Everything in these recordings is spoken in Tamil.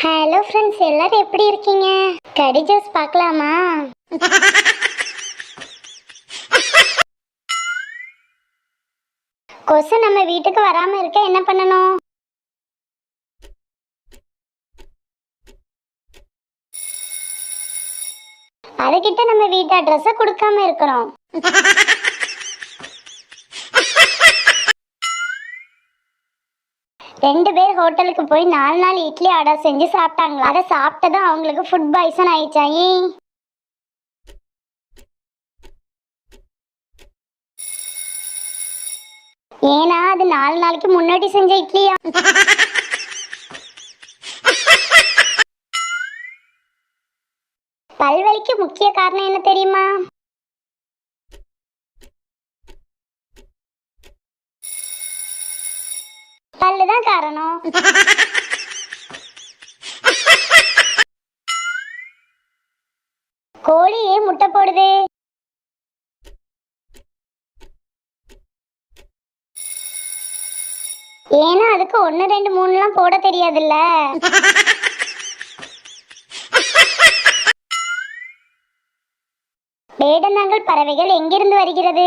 ஹலோ ஃப்ரெண்ட்ஸ் எல்லாரும் எப்படி இருக்கீங்க? கடி ஜூஸ் பார்க்கலாமா? கொசு நம்ம வீட்டுக்கு வராம இருக்க என்ன பண்ணணும்? அதுகிட்ட நம்ம வீட்டு அட்ரஸ கொடுக்காம இருக்கிறோம். ரெண்டு பேர் ஹோட்டலுக்கு போய் நாலு நாள் இட்லி ஆர்டர் செஞ்சு சாப்பிட்டாங்களா? அதை சாப்பிட்டதும் அவங்களுக்கு ஃபுட் பாய்சன் ஆயிடுச்சாயி ஏன்னா அது நாலு நாளைக்கு முன்னாடி செஞ்ச இட்லியா? பல்வலிக்கு முக்கிய காரணம் என்ன தெரியுமா பல்லுதான் காரணம் கோழி ஏன் முட்டை போடுது. ஏன்னா அதுக்கு ஒன்னு ரெண்டு மூணுலாம் போட தெரியாதுல்ல. வேடந்தாங்கல் பறவைகள் எங்கிருந்து வருகிறது?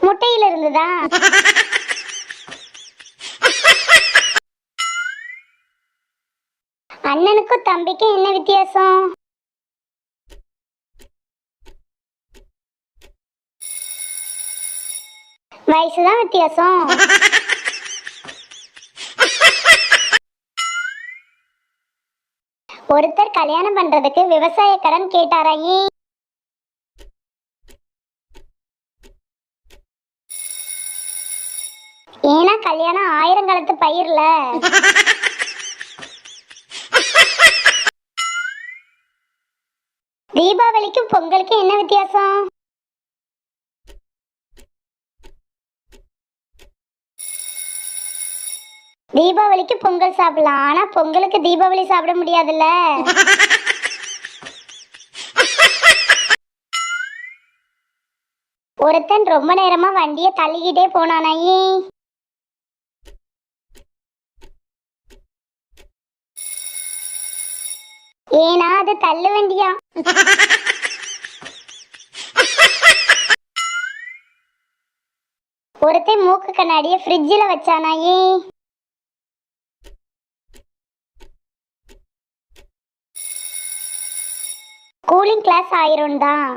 முட்டையிலிருந்து தான் அண்ணனுக்கும் தம்பிக்கும் என்ன வித்தியாசம்? வயசுதான் வித்தியாசம். ஒருத்தர் கல்யாணம் பண்றதுக்கு விவசாய கடன் கேட்டாராயி. ஏன்னா கல்யாணம் ஆயிரங்காலத்து பயிர்ல. தீபாவளிக்கும் பொங்கலுக்கும் என்ன வித்தியாசம்? தீபாவளிக்கு பொங்கல் சாப்பிடலாம். ஆனா பொங்கலுக்கு தீபாவளி சாப்பிட முடியாதுல்ல. ஒருத்தன் ரொம்ப நேரமா வண்டியை தள்ளிக்கிட்டே போனானாயி ஏன்னா அது தள்ளு வண்டியா ஒருத்தன் மூக்கு கண்ணாடிய ஃப்ரிட்ஜில் வச்சானாயி கூலிங் கிளாஸ் ஆயிரும் தான்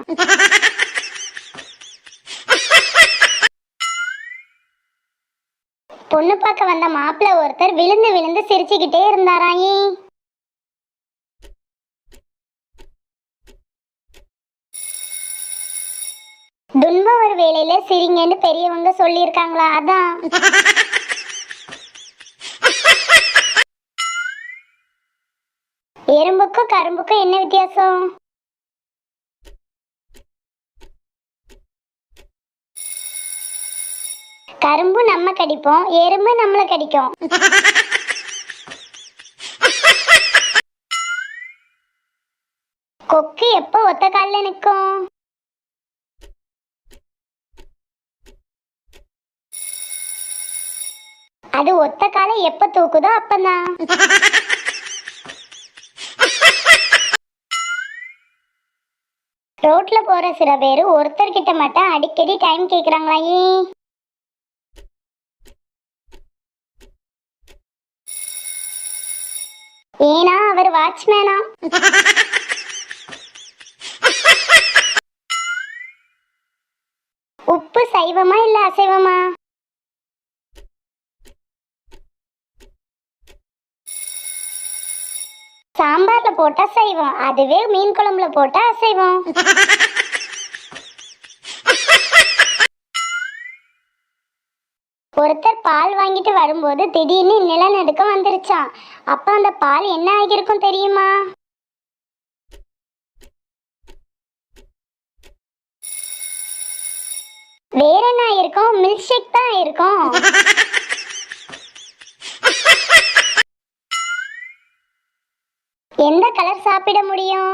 பொண்ணு பார்க்க வந்த மாப்பிள்ளை ஒருத்தர் விழுந்து விழுந்து சிரிச்சுக்கிட்டே இருந்தாராயி ஒரு சிரிங்கன்னு பெரியவங்க சொல்லியிருக்காங்களா? அதான். எறும்புக்கும் கரும்புக்கும் என்ன வித்தியாசம்? கரும்பு நம்ம கடிப்போம் எறும்பு நம்மள கடிக்கும். கொக்கு எப்போ ஒத்த கால்ல நிற்கும்? அது ஒத்த காலை எப்ப தூக்குதோ அப்பதான் ரோட்ல போற சில பேர் ஒருத்தர் கிட்ட மட்டும் அடிக்கடி டைம் கேக்குறாங்களா ஏனா அவர் வாட்ச்மேனா உப்பு சைவமா இல்ல அசைவமா? சாம்பார்ல போட்டா சைவம் அதுவே மீன் குழம்புல போட்டா அசைவம் ஒருத்தர் பால் வாங்கிட்டு வரும்போது திடீர்னு நிலநடுக்கம் வந்துருச்சான் அப்ப அந்த பால் என்ன ஆகியிருக்கும் தெரியுமா? வேற என்ன ஆயிருக்கும் மில்க் ஷேக் தான் இருக்கும் எந்த கலர் சாப்பிட முடியும்.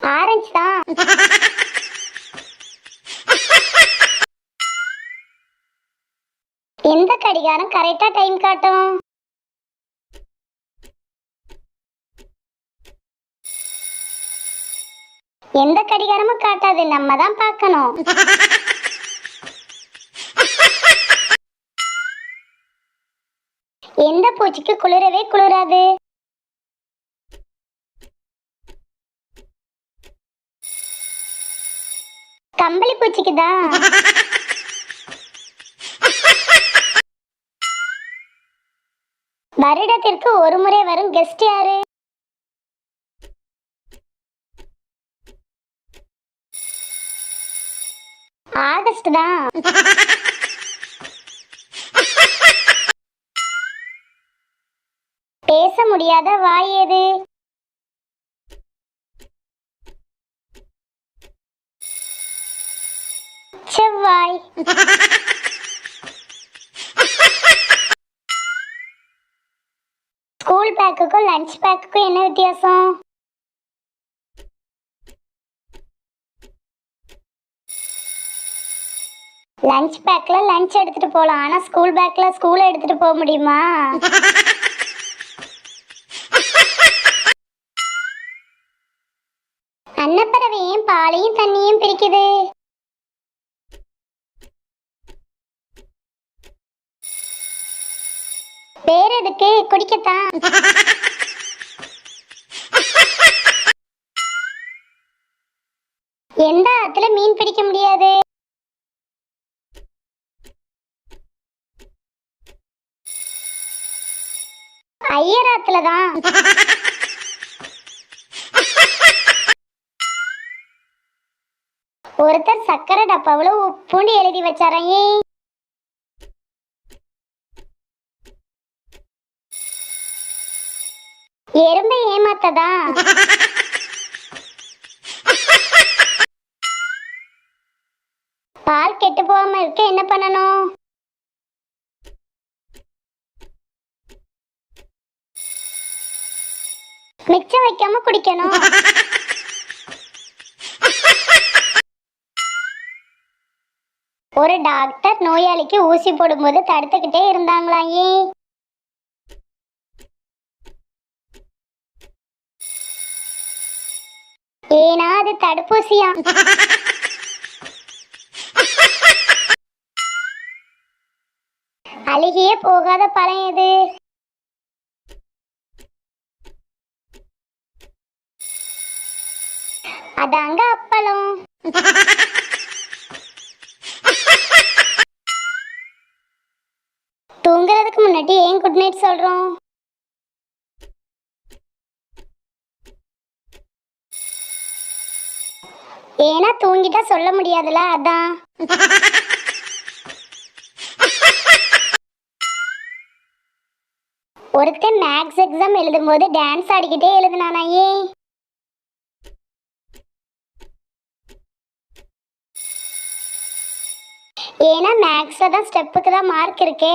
ஆரஞ்சு தான். எந்த கடிகாரம் கரெக்டா டைம் காட்டும்? எந்த கடிகாரமும் காட்டாது. நம்ம தான் பார்க்கணும். எந்த பூச்சிக்கு குளிரவே குளிராது? கம்பளி பூச்சிக்கு தான் வருடத்திற்கு ஒரு முறை வரும் கெஸ்ட் யாரு? ஆகஸ்ட் தான். முடியாத வாய் எது? செவ்வாய். ஸ்கூல் பேக்குக்கும் லஞ்ச் பேக்குக்கும் என்ன வித்தியாசம்? லஞ்ச் பேக்ல லஞ்ச் எடுத்துட்டு போகலாம் ஆனா ஸ்கூல் பேக்ல ஸ்கூல் எடுத்துட்டு போக முடியுமா? தண்ணியும் பேர் எதுக்கு? குடிக்கத்தான். எந்த ஆத்துல மீன் பிடிக்க முடியாது? ஐயர் ஆத்துலதான். ஒருத்தர் சக்கரை டப்பாவில் உப்புன்னு எழுதி வச்சாராம். ஏன் எறும்பை ஏமாத்ததா? பால் கெட்டு போகாம இருக்க என்ன பண்ணணும்? மிச்சம் வைக்காம குடிக்கணும். ஒரு டாக்டர் நோயாளிக்கு ஊசி போடும்போது தடுத்துக்கிட்டே இருந்தாங்களாம் ஏன் ஏன்னா அது தடுப்பூசியா? அழுகியே போகாத பழம் எது? அதாங்க அப்பளம். பாட்டி ஏன் குட் நைட் சொல்றோம்? ஏன்னா தூங்கிட்டா சொல்ல முடியாதுல அதான். ஒருத்தன் மேக்ஸ் எக்ஸாம் எழுதும்போது டான்ஸ் ஆடிக்கிட்டே எழுதுனானா ஏன்? ஏன்னா மேக்ஸ்ல தான் ஸ்டெப்புக்கு தான் மார்க் இருக்கே.